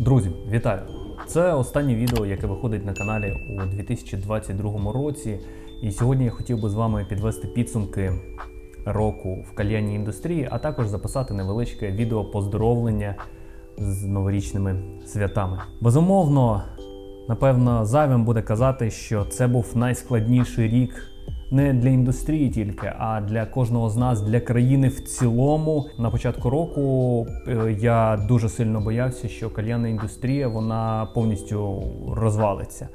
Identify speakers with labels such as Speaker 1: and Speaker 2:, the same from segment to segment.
Speaker 1: Друзі, вітаю! Це останнє відео, яке виходить на каналі у 2022 році. І сьогодні я хотів би з вами підвести підсумки року в кальянній індустрії, а також записати невеличке відео поздоровлення з новорічними святами. Безумовно, напевно, зайвим буде казати, що це був найскладніший рік не для індустрії тільки, а для кожного з нас, для країни в цілому. На початку року е, я дуже сильно боявся, що кальянна індустрія вона повністю розвалиться.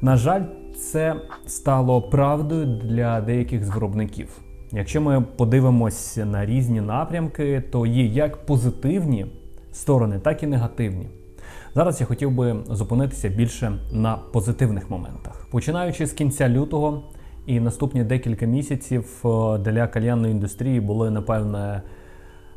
Speaker 1: На жаль, це стало правдою для деяких з виробників. Якщо ми подивимось на різні напрямки, то є як позитивні сторони, так і негативні. Зараз я хотів би зупинитися більше на позитивних моментах. Починаючи з кінця лютого і наступні декілька місяців е, для кальянної індустрії були, напевне,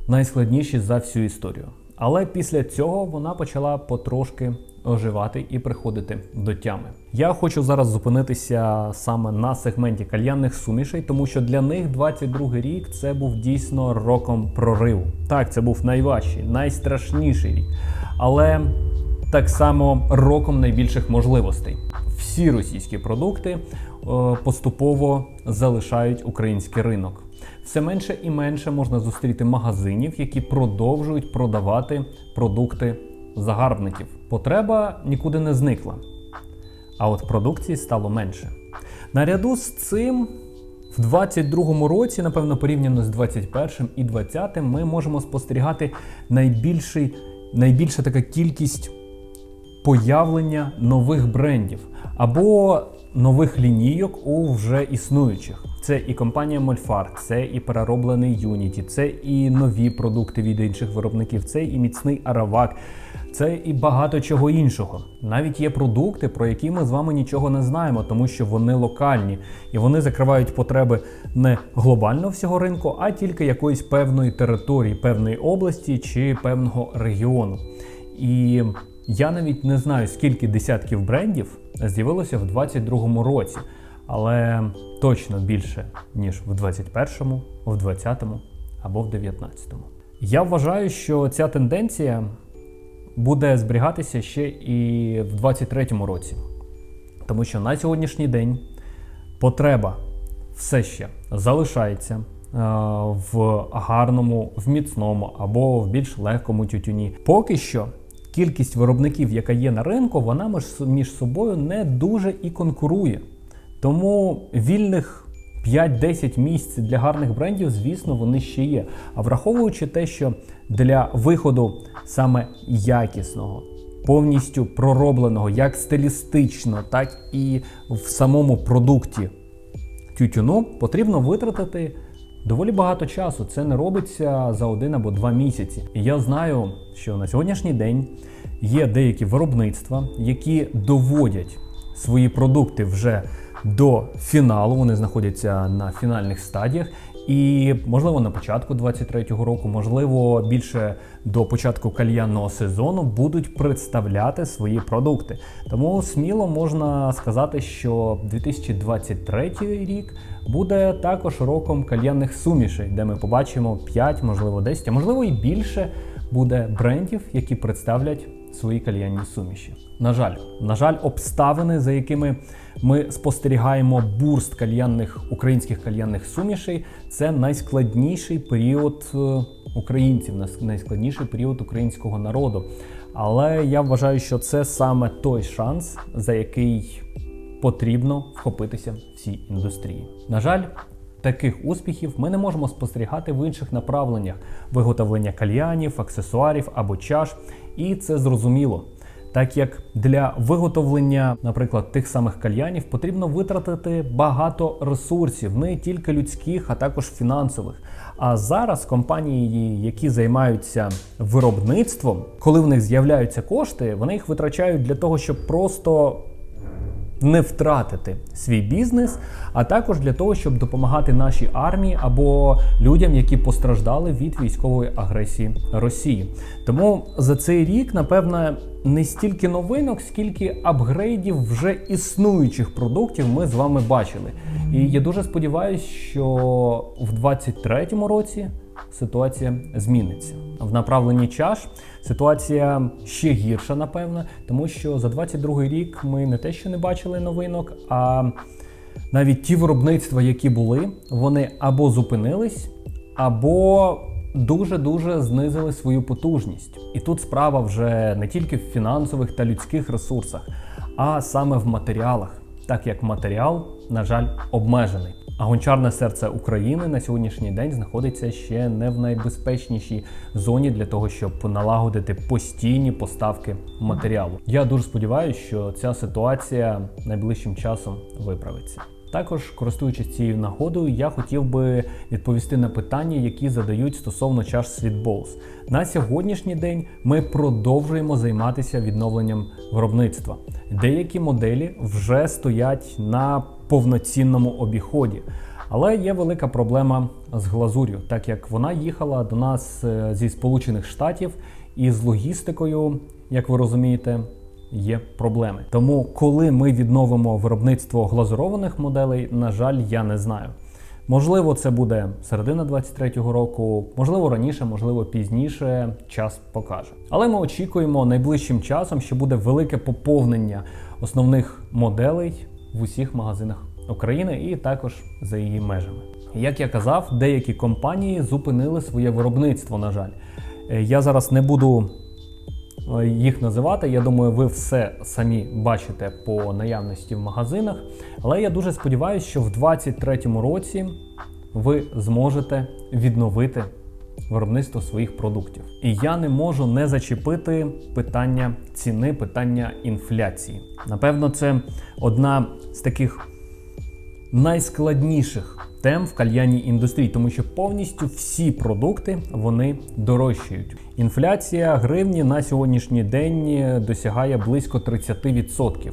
Speaker 1: найскладніші за всю історію. Але після цього вона почала потрошки оживати і приходити до тями. Я хочу зараз зупинитися саме на сегменті кальянних сумішей, тому що для них 22 рік це був дійсно роком прориву. Так, це був найважчий, найстрашніший рік, але так само роком найбільших можливостей. Всі російські продукти поступово залишають український ринок. Все менше і менше можна зустріти магазинів, які продовжують продавати продукти загарбників. Потреба нікуди не зникла, а от продукції стало менше. Наряду з цим. В 22-му році, напевно, порівняно з 21-м і 20-м, ми можемо спостерігати найбільший, найбільша така кількість появлення нових брендів або нових лінійок у вже існуючих. Це і компанія Мольфар, це і перероблений Unity, це і нові продукти від інших виробників, це і міцний Аравак, це і багато чого іншого. Навіть є продукти, про які ми з вами нічого не знаємо, тому що вони локальні і вони закривають потреби не глобально всього ринку, а тільки якоїсь певної території, певної області чи певного регіону. І я навіть не знаю, скільки десятків брендів з'явилося в 22-му році, але точно більше, ніж в 21-му, в 20-му або в 19-му. Я вважаю, що ця тенденція буде зберігатися ще і в 23-му році, тому що на сьогоднішній день потреба все ще залишається. е, В гарному, в міцному або в більш легкому тютюні. Поки що кількість виробників, яка є на ринку, вона між- собою не дуже і конкурує. Тому вільних 5-10 місць для гарних брендів, звісно, вони ще є. А враховуючи те, що для виходу саме якісного, повністю проробленого, як стилістично, так і в самому продукті тютюну, потрібно витратити доволі багато часу. Це не робиться за один або два місяці. І я знаю, що на сьогоднішній день є деякі виробництва, які доводять свої продукти вже до фіналу. Вони знаходяться на фінальних стадіях. І можливо на початку 23-го року, можливо, більше до початку кальянного сезону будуть представляти свої продукти. Тому сміло можна сказати, що 2023 рік буде також роком кальянних сумішей, де ми побачимо 5, можливо, 10, а можливо і більше буде брендів, які представлять свої кальянні суміші. На жаль, на жаль, обставини, за якими ми спостерігаємо бурст кальянних українських кальянних сумішей, це найскладніший період е, українців, найскладніший період українського народу. Але я вважаю, що це саме той шанс, за який потрібно вхопитися в цій індустрії. На жаль, таких успіхів ми не можемо спостерігати в інших направленнях виготовлення кальянів, аксесуарів або чаш, і це зрозуміло. Так як для виготовлення, наприклад, тих самих кальянів потрібно витратити багато ресурсів, не тільки людських, а також фінансових. А зараз компанії, які займаються виробництвом, коли в них з'являються кошти, вони їх витрачають для того, щоб просто не втратити свій бізнес, а також для того, щоб допомагати нашій армії або людям, які постраждали від військової агресії Росії. Тому за цей рік, напевно, не стільки новинок, скільки апгрейдів вже існуючих продуктів ми з вами бачили. І я дуже сподіваюся, що в 2023 році ситуація зміниться. В направленні чаш ситуація ще гірша, напевно, тому що за 22 рік ми не те, що не бачили новинок, а навіть ті виробництва, які були, вони або зупинились, або дуже-дуже знизили свою потужність. І тут справа вже не тільки в фінансових та людських ресурсах, а саме в матеріалах, так як матеріал, на жаль, обмежений. А гончарне серце України на сьогоднішній день знаходиться ще не в найбезпечнішій зоні для того, щоб налагодити постійні поставки матеріалу. Я дуже сподіваюся, що ця ситуація найближчим часом виправиться. Також, користуючись цією нагодою, я хотів би відповісти на питання, які задають стосовно чаш Sweetballs. На сьогоднішній день ми продовжуємо займатися відновленням виробництва. Деякі моделі вже стоять на повноцінному обіході. Але є велика проблема з глазур'ю, так як вона їхала до нас е, зі Сполучених Штатів і з логістикою, як ви розумієте, є проблеми. Тому, коли ми відновимо виробництво глазурованих моделей, на жаль, я не знаю. Можливо, це буде середина 23-го року, можливо, раніше, можливо, пізніше. Час покаже. Але ми очікуємо найближчим часом, що буде велике поповнення основних моделей в усіх магазинах України і також за її межами. Як я казав, деякі компанії зупинили своє виробництво. На жаль, Е, я зараз не буду е, їх називати. Я думаю, ви все самі бачите по наявності в магазинах. Але я дуже сподіваюся, що в 2023 році ви зможете відновити виробництво своїх продуктів. І я не можу не зачепити питання ціни, питання інфляції. Напевно, це одна з таких найскладніших тем в кальянній індустрії, тому що повністю всі продукти вони дорожчають. Інфляція гривні на сьогоднішній день досягає близько 30%.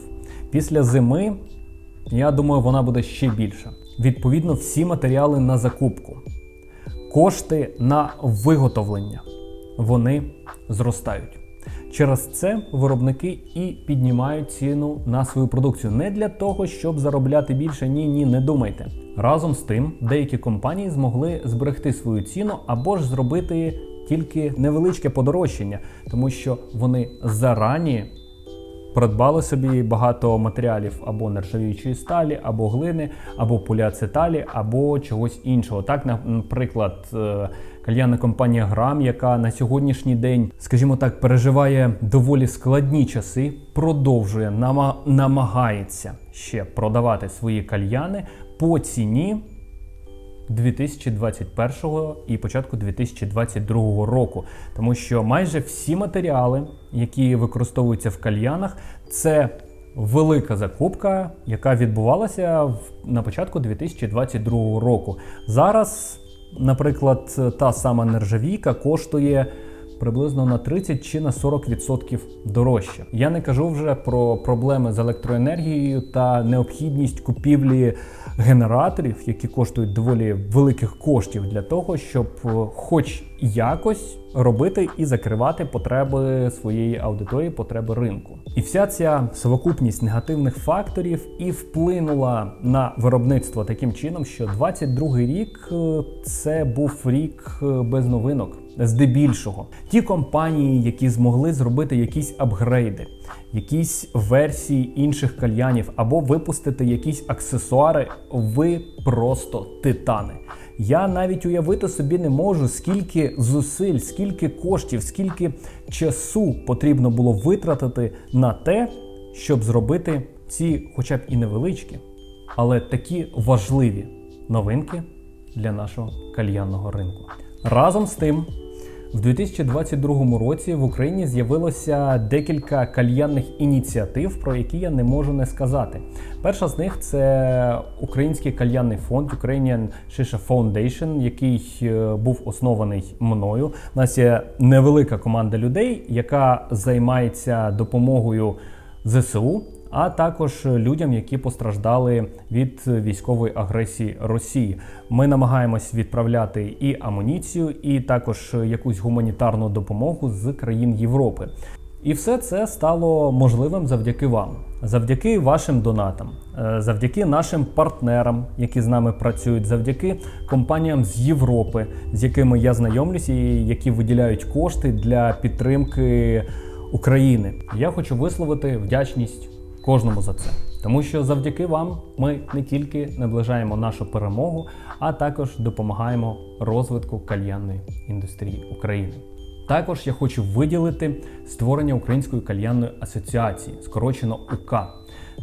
Speaker 1: Після зими, я думаю, вона буде ще більша. Відповідно, всі матеріали на закупку, кошти на виготовлення вони зростають. Через це виробники і піднімають ціну на свою продукцію не для того, щоб заробляти більше. Ні, ні, не думайте. Разом з тим, деякі компанії змогли зберегти свою ціну або ж зробити тільки невеличке подорожчання, тому що вони зарані придбали собі багато матеріалів або нержавіючої сталі, або глини, або поліацеталі, або чогось іншого. Так, наприклад, е, кальянна компанія Грам, яка на сьогоднішній день, скажімо так, переживає доволі складні часи, продовжує нама- намагається ще продавати свої кальяни по ціні 2021 і початку 2022 року, тому що майже всі матеріали, які використовуються в кальянах, це велика закупка, яка відбувалася на початку 2022 року. Зараз, наприклад, та сама нержавійка коштує. Приблизно на 30 чи на 40% дорожче. Я не кажу вже про проблеми з електроенергією та необхідність купівлі генераторів, які коштують доволі великих коштів для того, щоб е, хоч якось робити і закривати потреби своєї аудиторії, потреби ринку. І вся ця совокупність негативних факторів і вплинула на виробництво таким чином, що 22 рік е, це був рік е, без новинок. Здебільшого, ті компанії, які змогли зробити якісь апгрейди, якісь версії інших кальянів, або випустити якісь аксесуари, ви просто титани. Я навіть уявити собі не можу, скільки зусиль, скільки коштів, скільки часу потрібно було витратити на те, щоб зробити ці, хоча б і невеличкі, але такі важливі новинки для нашого кальянного ринку. Разом з тим, в 2022 році в Україні з'явилося декілька кальянних ініціатив, про які я не можу не сказати. Перша з них це Український кальянний фонд Ukrainian Shisha Foundation, який е, був оснований мною. У нас є невелика команда людей, яка займається допомогою ЗСУ а також людям, які постраждали від військової агресії Росії. Ми намагаємось відправляти і амуніцію, і також якусь гуманітарну допомогу з країн Європи. І все це стало можливим завдяки вам, завдяки вашим донатам, е, завдяки нашим партнерам, які з нами працюють, завдяки компаніям з Європи, з якими я знайомлюсь, і які виділяють кошти для підтримки України. Я хочу висловити вдячність кожному за це. Тому що завдяки вам ми не тільки наближаємо нашу перемогу, а також допомагаємо розвитку кальянної індустрії України. Також я хочу виділити створення Української кальянної асоціації, скорочено УК.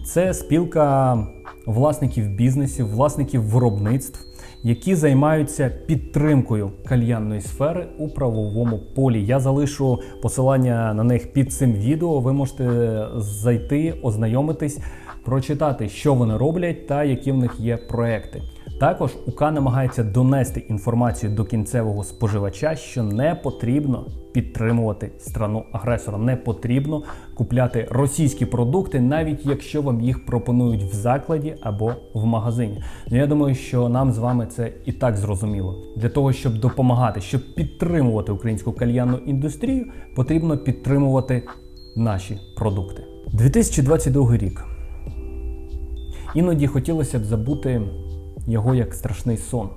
Speaker 1: Це спілка власників бізнесів, власників виробництв, які займаються підтримкою кальянної сфери у правовому полі. Я залишу посилання на них під цим відео. Ви можете зайти, ознайомитись, прочитати, що вони роблять та які в них є проекти. Також УК намагається донести інформацію до кінцевого споживача, що не потрібно підтримувати страну агресора, не потрібно купляти російські продукти, навіть якщо вам їх пропонують в закладі або в магазині. Ну я думаю, що нам з вами це і так зрозуміло. Для того щоб допомагати, щоб підтримувати українську кальянну індустрію, потрібно підтримувати наші продукти. 2022 рік. Іноді хотілося б забути його як страшний сон.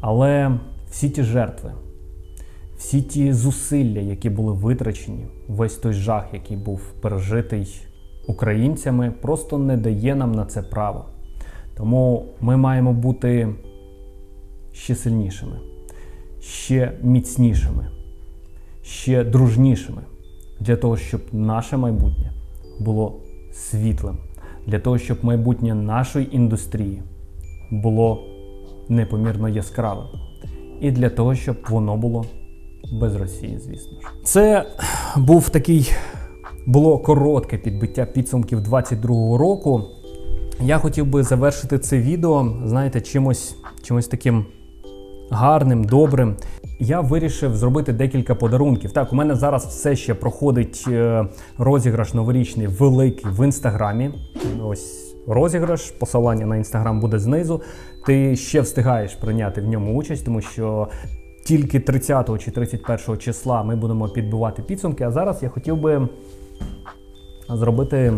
Speaker 1: Але всі ті жертви, всі ті зусилля, які були витрачені, весь той жах, який був пережитий українцями, просто не дає нам на це право. Тому ми маємо бути ще сильнішими, ще міцнішими, ще дружнішими для того, щоб наше майбутнє було світлим, для того, щоб майбутнє нашої індустрії було непомірно яскравим. І для того, щоб воно було без Росії, звісно ж. Це був такий було коротке підбиття підсумків 22-го року. Я хотів би завершити це відео, знаєте, чимось, чимось таким гарним, добрим. Я вирішив зробити декілька подарунків. Так, у мене зараз все ще проходить е, розіграш новорічний великий в інстаграмі. Ось розіграш, посилання на інстаграм буде знизу. Ти ще встигаєш прийняти в ньому участь, тому що тільки 30 чи 31 числа ми будемо підбивати підсумки. А зараз я хотів би зробити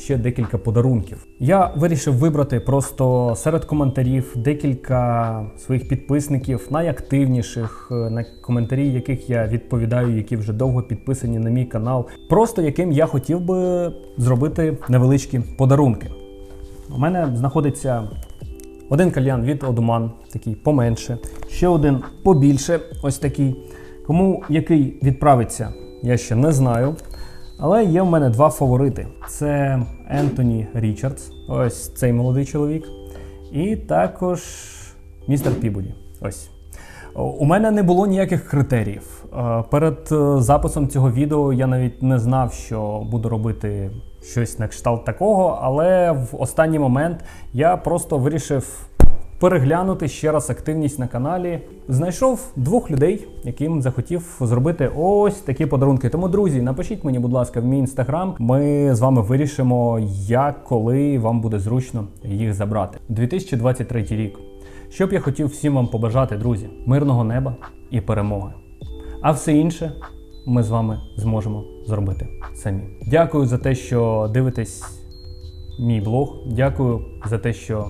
Speaker 1: ще декілька подарунків. Я вирішив вибрати просто серед коментарів декілька своїх підписників, найактивніших, е, на коментарі, яких я відповідаю, які вже довго підписані на мій канал, просто яким я хотів би зробити невеличкі подарунки. У мене знаходиться один кальян від Одуман, такий поменше, ще один побільше, ось такий. Кому який відправиться, я ще не знаю. Але є в мене два фаворити: це Ентоні Річардс, ось цей молодий чоловік, і також містер Пібоді. Ось. У мене не було ніяких критеріїв. Е, Перед е, записом цього відео я навіть не знав, що буду робити щось на кшталт такого, але в останній момент я просто вирішив переглянути ще раз активність на каналі. Знайшов двох людей, яким захотів зробити ось такі подарунки. Тому, друзі, напишіть мені, будь ласка, в мій інстаграм. Ми з вами вирішимо, як коли вам буде зручно їх забрати. 2023 рік. Що б я хотів всім вам побажати, друзі, мирного неба і перемоги. А все інше ми з вами зможемо зробити самі. Дякую за те, що дивитесь мій блог. Дякую за те, що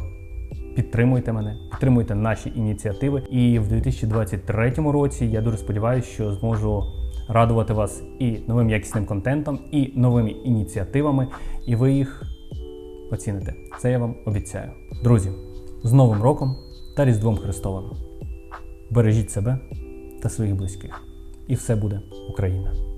Speaker 1: підтримуєте мене, підтримуєте наші ініціативи. І в 2023 році я дуже сподіваюся, що зможу радувати вас і новим якісним контентом, і новими ініціативами, і ви їх оціните. Це я вам обіцяю. Друзі, з Новим роком та Різдвом Христовим. Бережіть себе та своїх близьких. І все буде Україна!